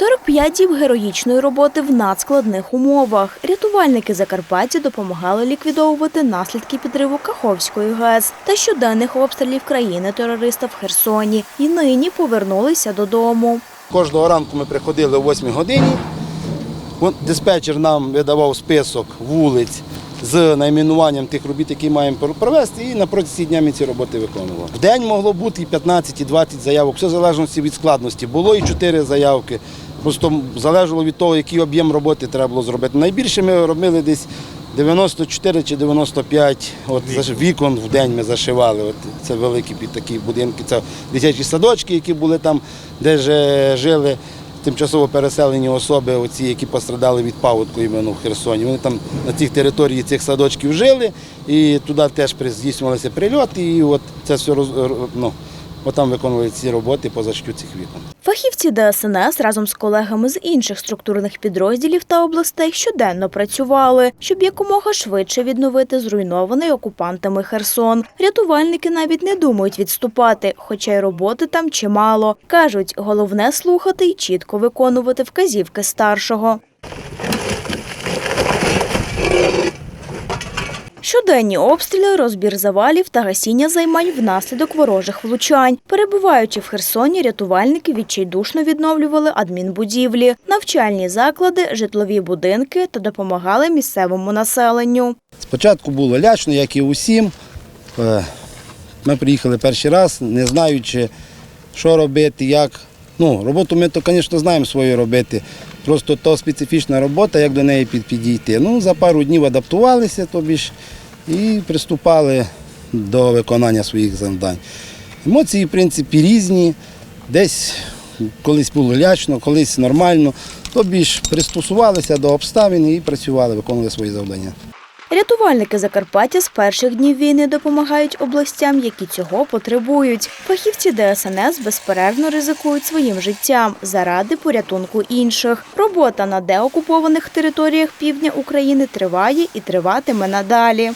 45 діб героїчної роботи в надскладних умовах. Рятувальники Закарпаття допомагали ліквідовувати наслідки підриву Каховської ГЕС та щоденних обстрілів країни терориста в Херсоні. І нині повернулися додому. Кожного ранку ми приходили о 8 годині. Диспетчер нам видавав список вулиць з найменуванням тих робіт, які маємо провести, і на протязі дня ми ці роботи виконували. В день могло бути і 15, і 20 заявок, все в залежності від складності. Було і 4 заявки. Просто залежало від того, який об'єм роботи треба було зробити. Найбільше ми робили десь 94 чи 95 от, вікон в день ми зашивали. От, це великі такі будинки. Це дитячі садочки, які були там, де ж жили тимчасово переселені особи, оці, які пострадали від паводку іменно в Херсоні. Вони там на цих території цих садочків жили, і туди теж здійснювалися прильоти, і от це все роз, ну, от там виконували ці роботи по защиту цих вікон. Фахівці ДСНС разом з колегами з інших структурних підрозділів та областей щоденно працювали, щоб якомога швидше відновити зруйнований окупантами Херсон. Рятувальники навіть не думають відступати, хоча й роботи там чимало. Кажуть, головне слухати і чітко виконувати вказівки старшого. Щоденні обстріли, розбір завалів та гасіння займань внаслідок ворожих влучань. Перебуваючи в Херсоні, рятувальники відчайдушно відновлювали адмінбудівлі, навчальні заклади, житлові будинки та допомагали місцевому населенню. Спочатку було лячно, як і усім. Е, Ми приїхали перший раз, не знаючи, що робити, як. Ну, роботу ми то, звісно, знаємо свою робити. Просто то специфічна робота, як до неї підійти. Ну, за пару днів адаптувалися тобі ж, і приступали до виконання своїх завдань. Емоції, в принципі, різні. Десь колись було лячно, колись нормально. Тобі ж пристосувалися до обставин і працювали, виконували свої завдання. Рятувальники Закарпаття з перших днів війни допомагають областям, які цього потребують. Фахівці ДСНС безперервно ризикують своїм життям заради порятунку інших. Робота на деокупованих територіях півдня України триває і триватиме надалі.